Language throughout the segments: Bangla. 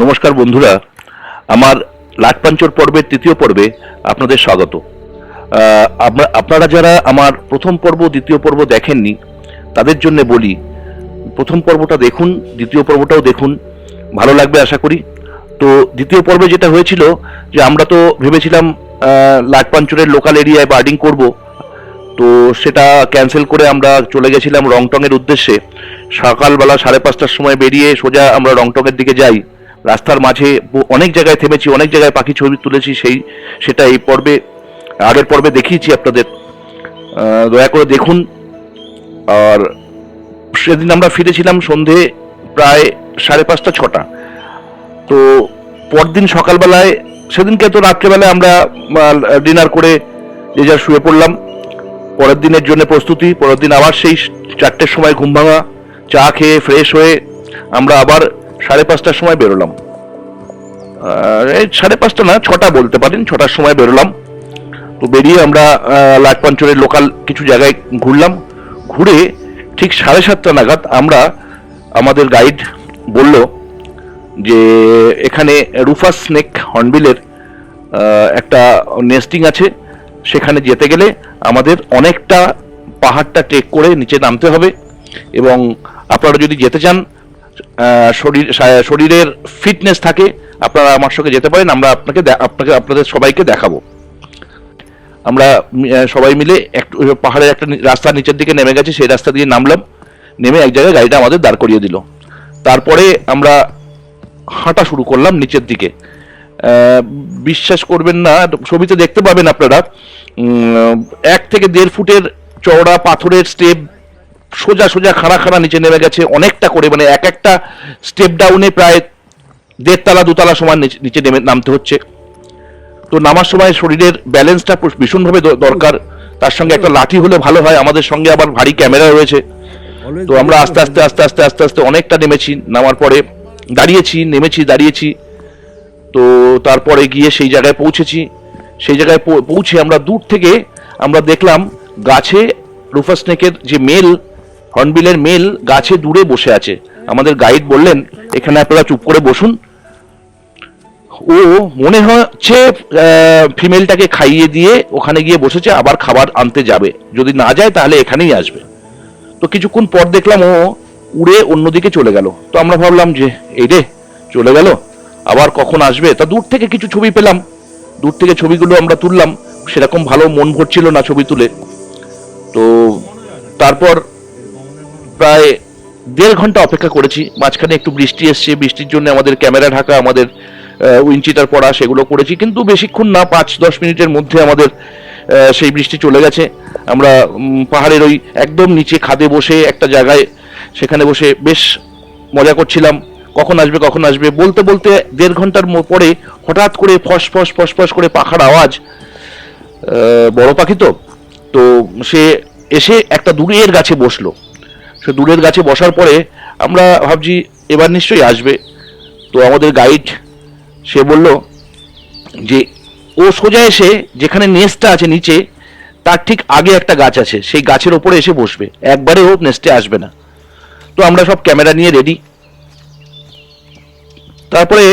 নমস্কার বন্ধুরা, আমার লাটপাঞ্চর পর্বের তৃতীয় পর্বে আপনাদের স্বাগত। আপনা- আপনারা যারা আমার প্রথম পর্ব, দ্বিতীয় পর্ব দেখেননি, তাদের জন্য বলি, প্রথম পর্বটা দেখুন, দ্বিতীয় পর্বটাও দেখুন, ভালো লাগবে আশা করি। তো দ্বিতীয় পর্বে যেটা হয়েছিল, যে আমরা তো ভেবেছিলাম লাটপাঞ্চরের লোকাল এরিয়ায় বার্ডিং করব, তো সেটা ক্যান্সেল করে আমরা চলে গেছিলাম রংটংয়ের উদ্দেশ্যে। সকালবেলা সাড়ে পাঁচটার সময় বেরিয়ে সোজা আমরা রংটংয়ের দিকে যাই। রাস্তার মাঝে অনেক জায়গায় থেমেছি, অনেক জায়গায় পাখি ছবি তুলেছি, সেই, সেটা এই পর্বে, আগের পর্বে দেখিয়েছি আপনাদের। দয়া করে দেখুন। আর সেদিন আমরা ফিরেছিলাম সন্ধে প্রায় সাড়ে পাঁচটা, ছটা। তো পরদিন সকালবেলায়, সেদিনকে তো রাত্রেবেলায় আমরা ডিনার করে যে যা শুয়ে পড়লাম। পরের দিনের জন্য প্রস্তুতি, পরের দিন আবার সেই চারটের সময় ঘুম ভাঙা, চা খেয়ে ফ্রেশ হয়ে আমরা আবার সাড়ে পাঁচটার সময় বেরোলাম। এই সাড়ে পাঁচটা না, ছটা বলতে পারেন, ছটার সময় বেরোলাম। তো বেরিয়ে আমরা লাটপাঞ্চরের লোকাল কিছু জায়গায় ঘুরলাম। ঘুরে ঠিক সাড়ে সাতটা নাগাদ আমরা আমাদের গাইড বলল যে এখানে রুফাস স্নেক হর্নবিলের একটা নেস্টিং আছে। সেখানে যেতে গেলে আমাদের অনেকটা পাহাড়টা ট্রেক করে নিচে নামতে হবে। এবং আপনারা যদি যেতে চান শরীর শরীরের ফিটনেস থাকে, আপনারা আমার সঙ্গে যেতে পারেন, আমরা আপনাকে আপনাকে, আপনাদের সবাইকে দেখাবো। আমরা সবাই মিলে একটু পাহাড়ের একটা রাস্তার নিচের দিকে নেমে গেছে, সেই রাস্তা দিয়ে নামলাম, নেমে এক জায়গায় গাড়িটা আমাদের দাঁড় করিয়ে দিল। তারপরে আমরা হাঁটা শুরু করলাম নিচের দিকে। বিশ্বাস করবেন না ছবিতে দেখতে পাবেন আপনারা। এক থেকে দেড় ফুটের চওড়া পাথরের স্টেপ সোজা সোজা খাড়া খাড়া নিচে নেমে গেছে অনেকটা করে মানে এক একটা স্টেপ ডাউনে প্রায় দেড়তলা দুতলা সমান নিচে- নেমে নামতে হচ্ছে। তো নামার সময় শরীরের ব্যালেন্সটা ভীষণভাবে দরকার। তার সঙ্গে একটা লাঠি হলে ভালো হয় আমাদের সঙ্গে আবার ভারী ক্যামেরা রয়েছে। তো আমরা আস্তে আস্তে আস্তে আস্তে আস্তে আস্তে অনেকটা নেমেছি নামার পরে দাঁড়িয়েছি নেমেছি দাঁড়িয়েছি। তো তারপরে গিয়ে সেই জায়গায় পৌঁছেছি। সেই জায়গায় পৌঁছে আমরা দূর থেকে আমরা দেখলাম গাছে রুফা স্নেকের যে মেল হর্নবিলের মেল গাছে দূরে বসে আছে। আমাদের গাইড বললেন, এখানে আপনারা চুপ করে বসুন। ও মনে হচ্ছে ফিমেলটাকে খাইয়ে দিয়ে ওখানে গিয়ে বসেছে, আবার খাবার আনতে যাবে। যদি না যায়, তাহলে এখানেই আসবে। তো কিছুক্ষণ পর দেখলাম ও উড়ে অন্যদিকে চলে গেল। তো আমরা ভাবলাম যে, এই রে, চলে গেল? আবার কখন আসবে? তা দূর থেকে কিছু ছবি পেলাম। দূর থেকে ছবিগুলো আমরা তুললাম। সেরকম ভালো মন ভরছিল না ছবি তুলে। তো তারপর প্রায় দেড় ঘণ্টা অপেক্ষা করেছি। মাঝখানে একটু বৃষ্টি এসছে, বৃষ্টির জন্য আমাদের ক্যামেরা ঢাকা, আমাদের উইনচিটার পড়া, সেগুলো করেছি। কিন্তু বেশিক্ষণ না পাঁচ দশ মিনিটের মধ্যে আমাদের সেই বৃষ্টি চলে গেছে। আমরা পাহাড়ের ওই একদম নিচে খাদে বসে একটা জায়গায়, সেখানে বসে বেশ মজা করছিলাম। কখন আসবে কখন আসবে? বলতে বলতে দেড় ঘণ্টার পরে হঠাৎ করে ফস ফস ফস ফস করে পাখার আওয়াজ বড় পাখি তো তো সে এসে একটা দূরের গাছে বসল। সে দূরের গাছে বসার পরে আমরা ভাবছি এবার নিশ্চয়ই আসবে। তো আমাদের গাইড সে বলল যে, ও সোজা এসে যেখানে নেস্টটা আছে নিচে, তার ঠিক আগে একটা গাছ আছে, সেই গাছের ওপরে এসে বসবে। একবারে ও নেস্টে আসবে না। তো আমরা সব ক্যামেরা নিয়ে রেডি তারপরে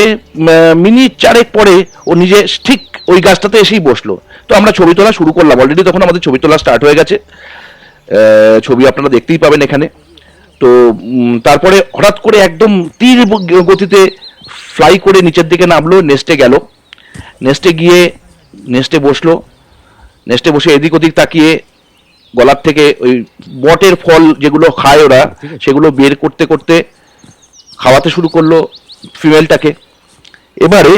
মিনিট চারেক পরে ও নিজে ঠিক ওই গাছটাতে এসেই বসল। তো আমরা ছবি তোলা শুরু করলাম। অলরেডি তখন আমাদের ছবি তোলা স্টার্ট হয়ে গেছে। ছবি আপনারা দেখতেই পাবেন এখানে। তো তারপরে হঠাৎ করে একদম তীর গতিতে ফ্লাই করে নিচের দিকে নামলো নেস্টে গেল। নেস্টে গিয়ে নেস্টে বসল। নেস্টে বসে এদিক ওদিক তাকিয়ে গলার থেকে ওই বটের ফল যেগুলো খায় ওরা সেগুলো বের করতে করতে খাওয়াতে শুরু করল ফিমেলটাকে এবারে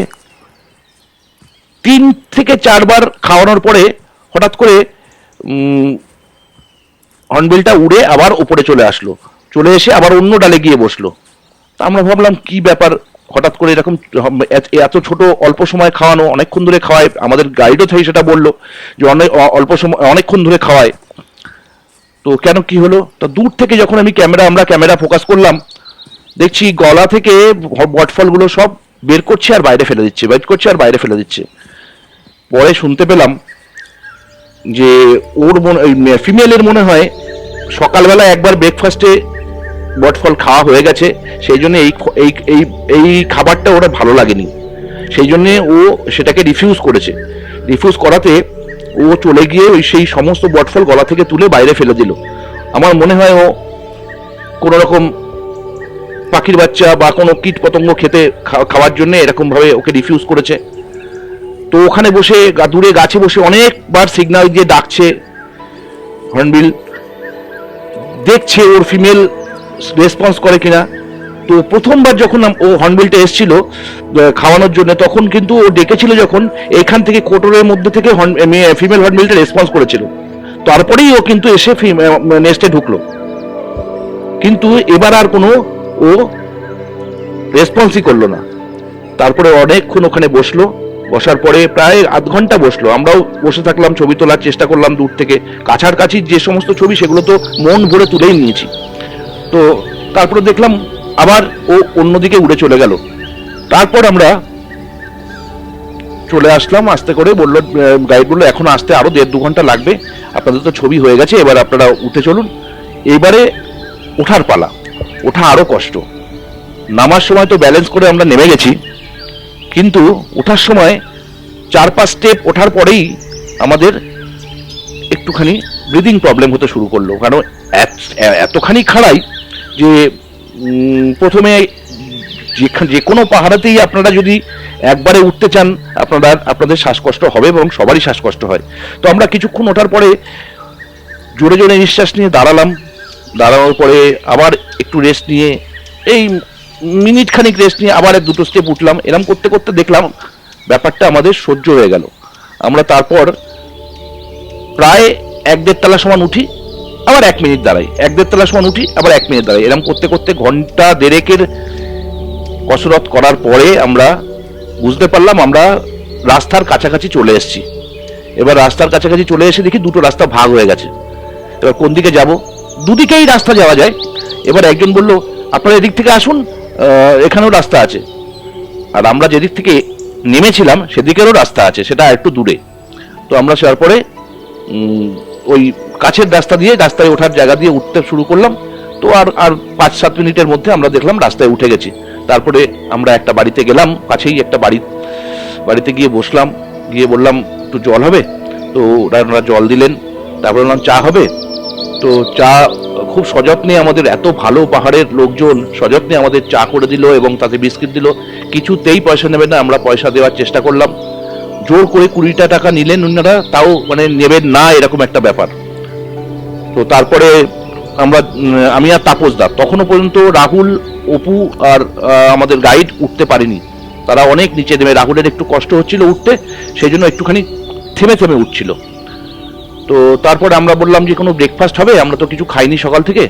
তিন থেকে চারবার খাওয়ানোর পরে হঠাৎ করে হর্নবিলটা উড়ে আবার উপরে চলে আসলো। চলে এসে আবার অন্য ডালে গিয়ে বসল। তা আমরা ভাবলাম, কি ব্যাপার? হঠাৎ করে এরকম এত- ছোট অল্প সময় খাওয়ানো, অনেকক্ষণ ধরে খাওয়ায়, আমাদের গাইডও থেকে সেটা বলল যে অনেক অল্প সময়, অনেকক্ষণ ধরে খাওয়ায়। তো কেন কি হলো? তা দূর থেকে যখন আমি ক্যামেরা, আমরা ক্যামেরা ফোকাস করলাম, দেখছি গলা থেকে বটফলগুলো সব বের করছে আর বাইরে ফেলে দিচ্ছে, বের করছে আর বাইরে ফেলে দিচ্ছে। পরে শুনতে পেলাম যে, ওর মনে ফিমেলের মনে হয়, সকালবেলা একবার ব্রেকফাস্টে বটফল খাওয়া হয়ে গেছে, সেই জন্য এই এই এই খাবারটা ওরা ভালো লাগেনি। সেই জন্যে ও সেটাকে রিফিউজ করেছে। রিফিউজ করাতে ও চলে গিয়ে ওই সেই সমস্ত বটফল গলা থেকে তুলে বাইরে ফেলে দিল। আমার মনে হয় ও কোনো রকম পাখির বাচ্চা বা কোনো কীট পতঙ্গ খেতে খাওয়ার জন্য এরকমভাবে ওকে রিফিউজ করেছে। তো ওখানে বসে দূরে গাছে বসে অনেকবার সিগন্যাল দিয়ে ডাকছে। হর্নবিল দেখছে ওর ফিমেল রেসপন্স করে কিনা? তো প্রথমবার যখন ও হর্নবিলটা এসেছিল খাওয়ানোর জন্য, তখন কিন্তু ও ডেকেছিল যখন এখান থেকে কোটরের মধ্যে থেকে ফিমেল হর্নবিলটা রেসপন্স করেছিল। তারপরেই ও কিন্তু এসে নেস্টে ঢুকলো। কিন্তু এবার আর কোনো ও রেসপন্সই করল না। তারপরে অনেকক্ষণ ওখানে বসল। বসার পরে প্রায় আধ ঘণ্টা বসল। আমরাও বসে থাকলাম, ছবি তোলার চেষ্টা করলাম দূর থেকে। কাছাকাছি যে সমস্ত ছবি, সেগুলো তো মন ভরে তুলেই নিয়েছি। তো তারপরে দেখলাম আবার ও অন্যদিকে উড়ে চলে গেল। তারপর আমরা চলে আসলাম, আস্তে করে বলল গাইড বলল, এখন আসতে আরও দেড় দু ঘণ্টা লাগবে। আপনাদের তো ছবি হয়ে গেছে, এবার আপনারা উঠে চলুন। এবারে ওঠার পালা। ওঠা আরও কষ্ট। নামার সময় তো ব্যালেন্স করে আমরা নেমে গেছি, কিন্তু ওঠার সময় চার পাঁচ স্টেপ ওঠার পরেই আমাদের একটুখানি ব্রিদিং প্রবলেম হতে শুরু করল। কারণ এতখানি খাড়াই যে প্রথমে যে কোনো পাহাড়াতেই আপনারা যদি একবারে উঠতে চান, আপনারা, আপনাদের শ্বাসকষ্ট হবে এবং সবারই শ্বাসকষ্ট হয়। তো আমরা কিছুক্ষণ ওঠার পরে জোরে জোরে নিঃশ্বাস নিয়ে দাঁড়ালাম। দাঁড়ানোর পরে আবার একটু রেস্ট নিয়ে, এই মিনিট খানিক রেস্ট নিয়ে আবার এক দুটো স্টেপ উঠলাম। এরম করতে করতে দেখলাম ব্যাপারটা আমাদের সহ্য হয়ে গেল। আমরা তারপর প্রায় এক দেড় তলা সমান উঠি। আবার এক মিনিট দাঁড়াই। এক দেড় তলা সমান উঠি, আবার এক মিনিট দাঁড়াই। এরম করতে করতে ঘণ্টা দেড়েকের কসরত করার পরে আমরা বুঝতে পারলাম আমরা রাস্তার কাছাকাছি চলে এসেছি। এবার রাস্তার কাছাকাছি চলে এসে দেখি দুটো রাস্তা ভাগ হয়ে গেছে। এবার কোন দিকে যাব? দুদিকেই রাস্তা যাওয়া যায়। এবার একজন বলল, আপনারা এদিক থেকে আসুন এখানেও রাস্তা আছে। আর আমরা যেদিক থেকে নেমেছিলাম, সেদিকেরও রাস্তা আছে, সেটা একটু দূরে। তো আমরা তারপরে ওই কাছের রাস্তা দিয়ে, রাস্তায় ওঠার জায়গা দিয়ে উঠতে শুরু করলাম। তো আর আর পাঁচ সাত মিনিটের মধ্যে আমরা দেখলাম রাস্তায় উঠে গেছি। তারপরে আমরা একটা বাড়িতে গেলাম, কাছেই একটা বাড়ি, বাড়িতে গিয়ে বসলাম, গিয়ে বললাম, একটু জল হবে? তো ওনারা জল দিলেন। তারপরে বললাম, চা হবে? তো চা খুব সযত্নে আমাদের এত ভালো পাহাড়ের লোকজন সযত্নে আমাদের চা করে দিল এবং তাতে বিস্কিট দিল। কিছুতেই পয়সা নেবে না, আমরা পয়সা দেওয়ার চেষ্টা করলাম। জোর করে কুড়িটা টাকা নিলেন ওনারা তাও মানে নেবেন না, এরকম একটা ব্যাপার। তো তারপরে আমরা আমি আর তাপস দা, তখনও পর্যন্ত রাহুল, অপু আর আমাদের গাইড উঠতে পারেনি। তারা অনেক নিচে নেমে, রাহুলের একটু কষ্ট হচ্ছিল উঠতে, সেই জন্য একটুখানি থেমে থেমে উঠছিল। তো তারপর আমরা বললাম যে, কোনো ব্রেকফাস্ট হবে? আমরা তো কিছু খাইনি সকাল থেকে।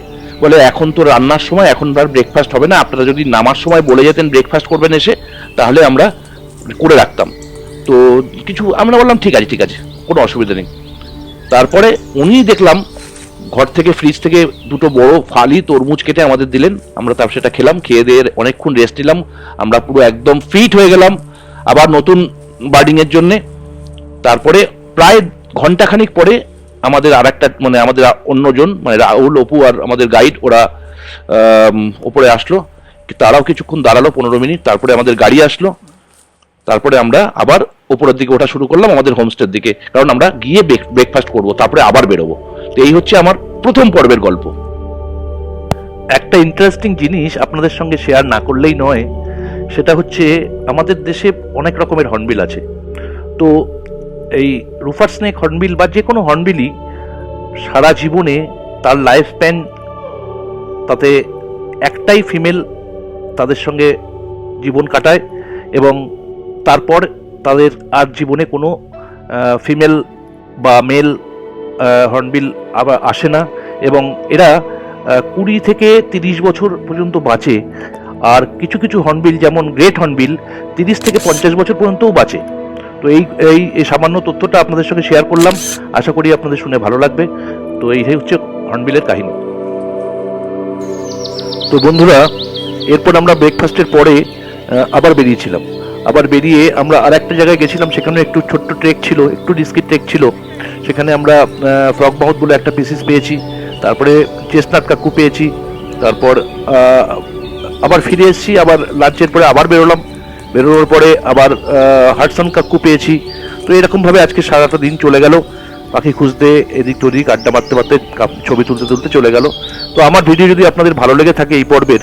বলে, এখন তো রান্নার সময়, এখন আর ব্রেকফাস্ট হবে না। আপনারা যদি নামার সময় বলে যেতেন ব্রেকফাস্ট করবেন এসে, তাহলে আমরা করে রাখতাম। তো কিছু, আমরা বললাম, ঠিক আছে ঠিক আছে, কোনো অসুবিধা নেই। তারপরে উনি দেখলাম, ঘর থেকে ফ্রিজ থেকে দুটো বড় ফালি তরমুজ কেটে আমাদের দিলেন। আমরা তারপর সেটা খেলাম, খেয়ে দিয়ে অনেকক্ষণ রেস্ট নিলাম। আমরা পুরো একদম ফিট হয়ে গেলাম, আবার নতুন বার্ডিং এর জন্যে। তারপরে প্রায় ঘন্টাখানিক পরে আমাদের আর একটা মানে আমাদের অন্যজন মানে রাহুল, অপু আর আমাদের গাইড ওরা ওপরে আসলো। তারাও কিছুক্ষণ দাঁড়াল পনেরো মিনিট, তারপরে আমাদের গাড়ি আসলো। তারপরে আমরা আবার উপরের দিকে ওঠা শুরু করলাম আমাদের হোমস্টের দিকে, কারণ আমরা গিয়ে ব্রেকফাস্ট করব, তারপরে আবার বেরোবো। তো এই হচ্ছে আমার প্রথম পর্বের গল্প। একটা ইন্টারেস্টিং জিনিস আপনাদের সঙ্গে শেয়ার না করলেই নয়, সেটা হচ্ছে আমাদের দেশে অনেক রকমের হর্নবিল আছে। তো এই রুফার স্নেক হর্নবিল বা যে কোনো হর্নবিলই সারা জীবনে তার লাইফ স্প্যান তাতে একটাই ফিমেল তাদের সঙ্গে জীবন কাটায় এবং তারপর তাদের আর জীবনে কোনো ফিমেল বা মেল হর্নবিল আবার আসে না। এবং এরা কুড়ি থেকে তিরিশ বছর পর্যন্ত বাঁচে। আর কিছু কিছু হর্নবিল যেমন গ্রেট হর্নবিল তিরিশ থেকে পঞ্চাশ বছর পর্যন্তও বাঁচে। তো এই এই এই সামান্য তথ্যটা আপনাদের সঙ্গে শেয়ার করলাম। আশা করি আপনাদের শুনে ভালো লাগবে। তো এইটাই হচ্ছে হর্নবিলের কাহিনী। তো বন্ধুরা, এরপর আমরা ব্রেকফাস্টের পরে আবার বেরিয়েছিলাম। আবার বেরিয়ে আমরা আর একটা জায়গায় গেছিলাম, সেখানে একটু ছোট্ট ট্রেক ছিল, একটু রিস্কি ট্রেক ছিল। সেখানে আমরা ফ্রক মাউথ বলে একটা পিসিস পেয়েছি, তারপরে চেস্টনাট কাকু পেয়েছি, তারপর আবার ফিরে এসেছি, আবার লাঞ্চের পরে আবার বেরোলাম। বেরোনোর পরে আবার হাটসন কাকু পেয়েছি। তো এরকমভাবে আজকে সারাটা দিন চলে গেল। পাখি খুঁজতে, এদিক ওদিক আড্ডা মারতে মারতে ছবি তুলতে তুলতে চলে গেল। তো আমার ভিডিও যদি আপনাদের ভালো লেগে থাকে এই পর্বের,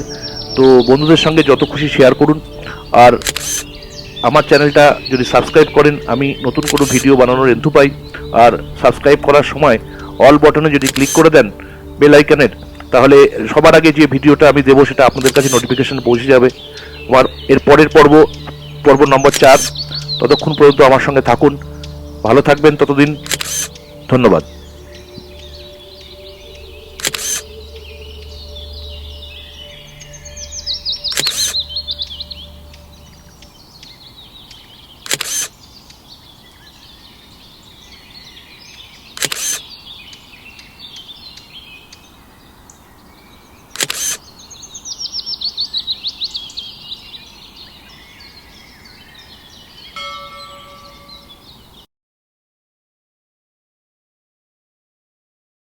তো বন্ধুদের সঙ্গে যত খুশি শেয়ার করুন। আর আমার চ্যানেলটা যদি সাবস্ক্রাইব করেন, আমি নতুন কোনো ভিডিও বানানোর এন্থু পাই। আর সাবস্ক্রাইব করার সময় অল বটনে যদি ক্লিক করে দেন, বেল আইকনের, তাহলে সবার আগে যে ভিডিওটা আমি দেবো সেটা আপনাদের কাছে নোটিফিকেশন পৌঁছে যাবে। আমার এর পরের পর্ব পর্ব নম্বর চার, ততক্ষণ পর্যন্ত আমার সঙ্গে থাকুন। ভালো থাকবেন, ততদিন ধন্যবাদ।